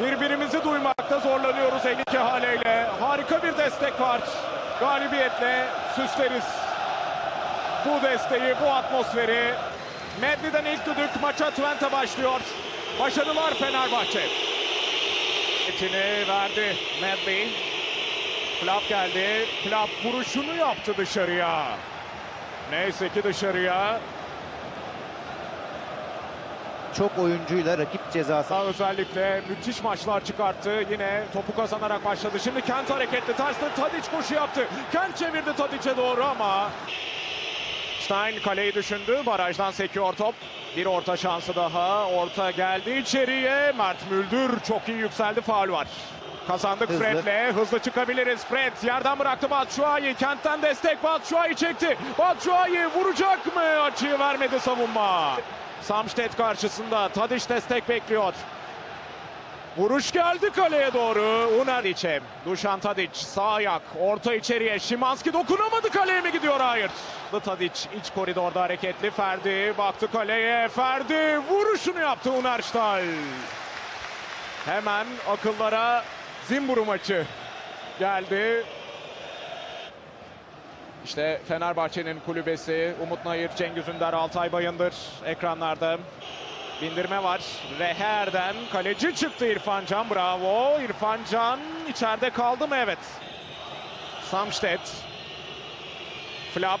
Birbirimizi duymakta zorlanıyoruz Elike haleyle. Harika bir destek var. Galibiyetle süsleriz. Bu desteği, bu atmosferi. Medli'den ilk düdük maça Twente başlıyor. Başarılar Fenerbahçe. Etini verdi Medli. Flap geldi. Flap vuruşunu yaptı dışarıya. Neyse ki dışarıya. Çok oyuncuyla rakip cezası. Özellikle müthiş maçlar çıkarttı. Yine topu kazanarak başladı. Şimdi Kent hareketli. Tersten Tadic koşu yaptı. Kent çevirdi Tadic'e doğru ama Stein kaleyi düşündü. Barajdan sekiyor top. Bir orta şansı daha. Orta geldi içeriye. Mert Müldür çok iyi yükseldi. Faul var. Kazandık Hızlı. Fred'le. Hızlı çıkabiliriz. Fred yerden bıraktı Batshuayi. Kent'ten destek. Batshuayi çekti. Batshuayi vuracak mı? Açığı vermedi savunma. Samstedt karşısında. Tadic destek bekliyor. Vuruş geldi kaleye doğru. Unaric'e. Dušan Tadic sağ ayak. Orta içeriye. Şimanski dokunamadı kaleye mi gidiyor? Hayır. Tadic iç koridorda hareketli. Ferdi baktı kaleye. Ferdi vuruşunu yaptı Unarstal. Hemen akıllara Zimburu maçı geldi. İşte Fenerbahçe'nin kulübesi Umut Nayır, Cengiz Ünder, Altay Bayındır ekranlarda. Bindirme var. Reher'den kaleci çıktı İrfan Can. Bravo. İrfan Can içeride kaldı mı? Evet. Samstedt. Flap.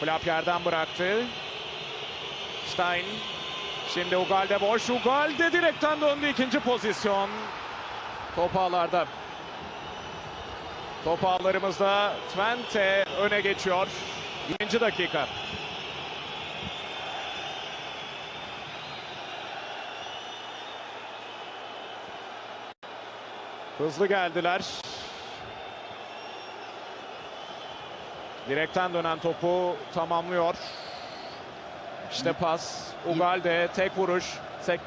Flap yerden bıraktı. Stein. Şimdi Ugalde boş. Ugalde direkten döndü ikinci pozisyon. Top ağlarda. Top ağlarımızda Twente öne geçiyor. 20. dakika. Hızlı geldiler. Direkten dönen topu tamamlıyor. İşte pas. Ugalde tek vuruş. Sek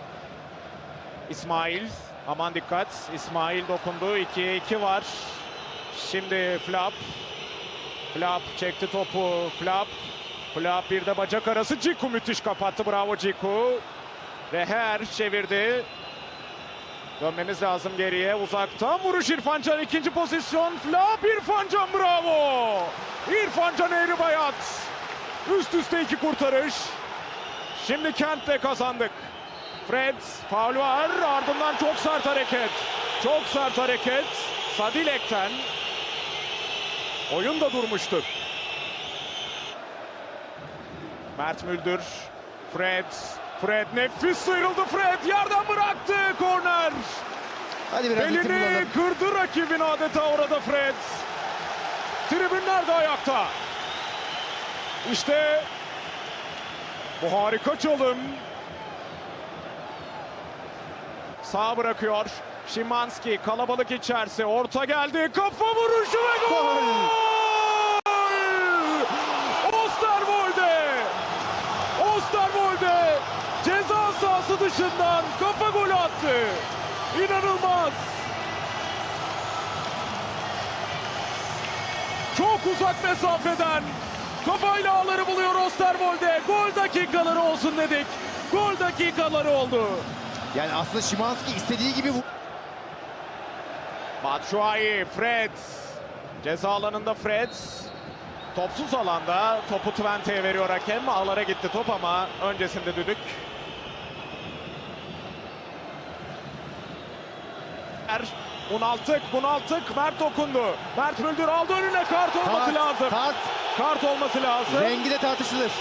İsmail. Aman dikkat. İsmail dokundu. 2-2 var. Şimdi Flap. Flap çekti topu. Flap. Flap bir de bacak arası. Ciku müthiş kapattı. Bravo Ciku. Reher çevirdi. Dönmemiz lazım geriye. Uzaktan vuruş İrfan ikinci pozisyon. Flap İrfan Can bravo. İrfan Can bayat. Üst üste iki kurtarış. Şimdi Kent'le kazandık. Fred faul var. Ardından çok sert hareket. Çok sert hareket. Sadilek'ten. Oyun da durmuştu. Mert Müldür. Fred. Fred nefis sıyrıldı Fred. Yerden bıraktı. Korner. Hadi biraz bulalım. kırdı rakibin adeta orada Fred. Tribünler de ayakta. İşte bu harika çalım. Sağ bırakıyor. Şimanski kalabalık içerisi. Orta geldi. Kafa vuruşu ve gol! Osterwolde! Osterwolde ceza sahası dışından kafa golü attı. İnanılmaz. Çok uzak mesafeden kafayla ağları buluyor Osterwolde. Gol dakikaları olsun dedik. Gol dakikaları oldu. Yani aslında Şimanski istediği gibi Batshuayi, Fred. Ceza alanında Fred. Topsuz alanda topu Twente'ye veriyor hakem. Ağlara gitti top ama öncesinde düdük. Er, Bunaltık, bunaltık. Mert dokundu. Mert Müldür aldı önüne. Kart olması Kart, lazım. kart. Kart olması lazım. rengi de tartışılır.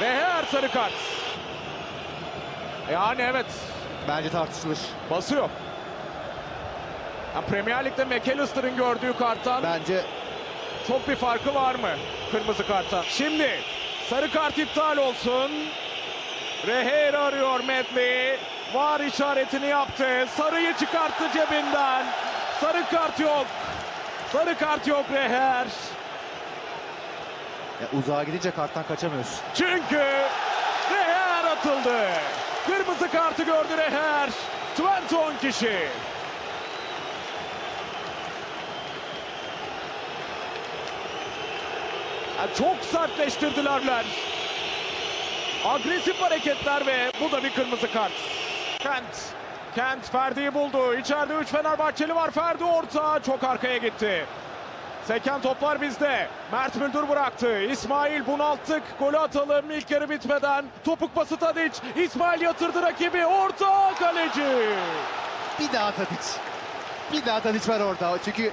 Reher sarı kart. Yani evet Bence tartışılır. basıyor. Ya Premier Lig'de McAllister'ın gördüğü karttan Bence Çok bir farkı var mı kırmızı karttan? Şimdi sarı kart iptal olsun. Reher arıyor Medley. Var işaretini yaptı. Sarıyı çıkarttı cebinden. Sarı kart yok. Sarı kart yok Reher. ya uzağa gidince karttan kaçamıyorsun. Çünkü Reher atıldı. Kırmızı kartı gördü Reher. Twente 10 kişi. Çok sertleştirdilerler. Agresif hareketler ve bu da bir kırmızı kart. Kent Kent Ferdi'yi buldu. İçeride 3 Fenerbahçeli var. Ferdi orta. Çok arkaya gitti. Seken toplar bizde. Mert Müldür bıraktı. İsmail bunalttık. Golü atalım ilk yarı bitmeden. Topuk pası Tadiç. İsmail yatırdı rakibi. Orta kaleci. Bir daha Tadiç. Bir daha Tadiç var orada. Çünkü ya,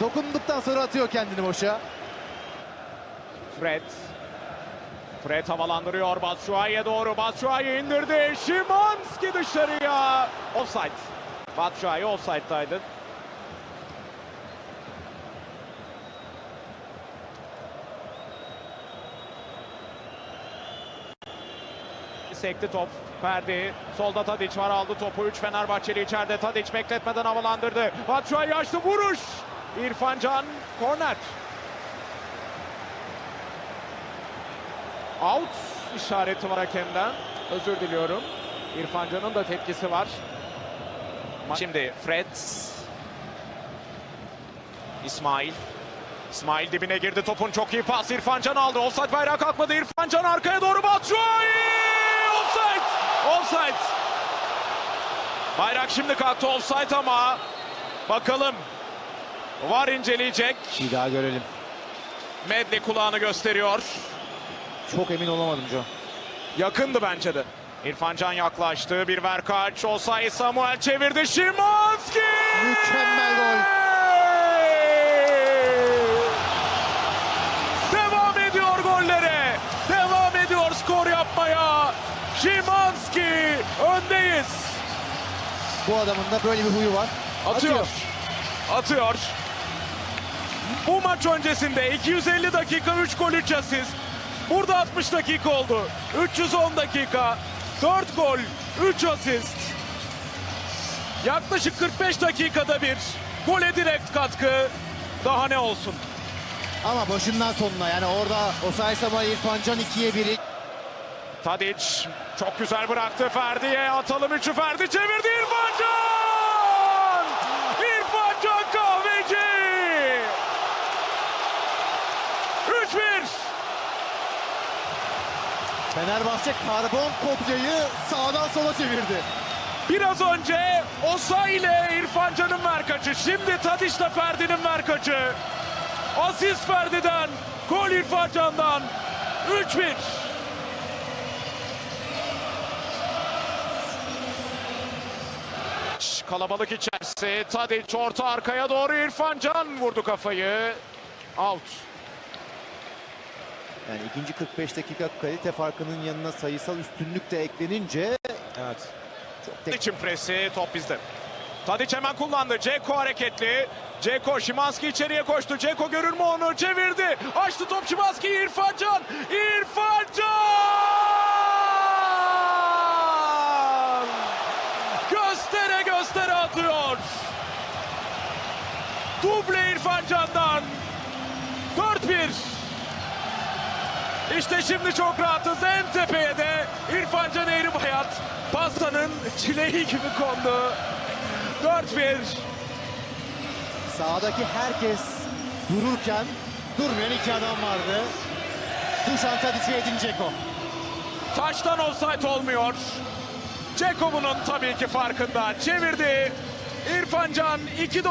dokunduktan sonra atıyor kendini boşa. Fred. Fred havalandırıyor Batshuayi'ye doğru. Batshuayi indirdi. Şimanski dışarıya. Offside. Batshuayi offside'daydı. Sekti top. Ferdi. Solda Tadiç var aldı topu. 3 Fenerbahçeli içeride. Tadiç bekletmeden havalandırdı. Batshuayi açtı vuruş. İrfan Can korner. Out işareti var hakemden. Özür diliyorum. İrfan Can'ın da tepkisi var. Şimdi Fred. İsmail. İsmail dibine girdi topun çok iyi pas. İrfan Can aldı. Offside bayrağı kalkmadı. İrfan Can arkaya doğru Batshuayi. Offside. Offside. Bayrak şimdi kalktı offside ama bakalım. Var inceleyecek. Bir daha görelim. Medley kulağını gösteriyor. Çok emin olamadım John. Yakındı bence de. İrfan Can yaklaştı. Bir verkaç. Osayi Samuel çevirdi. Şimanski! Mükemmel gol. Devam ediyor gollere. Devam ediyor skor yapmaya. Şimanski öndeyiz. Bu adamın da böyle bir huyu var. Atıyor. Atıyor. Bu maç öncesinde 250 dakika 3 gol 3 asist. Burada 60 dakika oldu. 310 dakika 4 gol 3 asist. Yaklaşık 45 dakikada bir gole direkt katkı. Daha ne olsun? Ama başından sonuna yani orada Osay Samuel İrfan Can 2'ye 1'i. Tadiç çok güzel bıraktı Ferdi'ye. Atalım üçü Ferdi çevirdi İrfan Can! İrfan Can kahveci! 3-1. Fenerbahçe karbon kopyayı sağdan sola çevirdi. Biraz önce Osay ile İrfan Can'ın merkaçı. Şimdi Tadiç'le Ferdi'nin merkaçı. Asist Ferdi'den, gol İrfan Can'dan. 3-1. Kalabalık içerisi. Tadiç orta arkaya doğru İrfan Can vurdu kafayı. Out. Yani ikinci 45 dakika kalite farkının yanına sayısal üstünlük de eklenince Evet. çok tek için presi top bizde. Tadiç hemen kullandı. Ceko hareketli. Ceko Şimanski içeriye koştu. Ceko görür mü onu? Çevirdi. Açtı top Şimanski. İrfan Can. İrfan Can! Göstere göstere atıyor. Duble İrfan Can'dan. 4-1. İşte şimdi çok rahatız. En tepeye de İrfan Can Eğribayat pastanın çileği gibi kondu. 4-1. sahadaki herkes dururken durmayan iki adam vardı. Dušan Tadić ve Edin Dzeko. Taştan offside olmuyor. Ceko bunun tabii ki farkında. Çevirdi. İrfan Can 2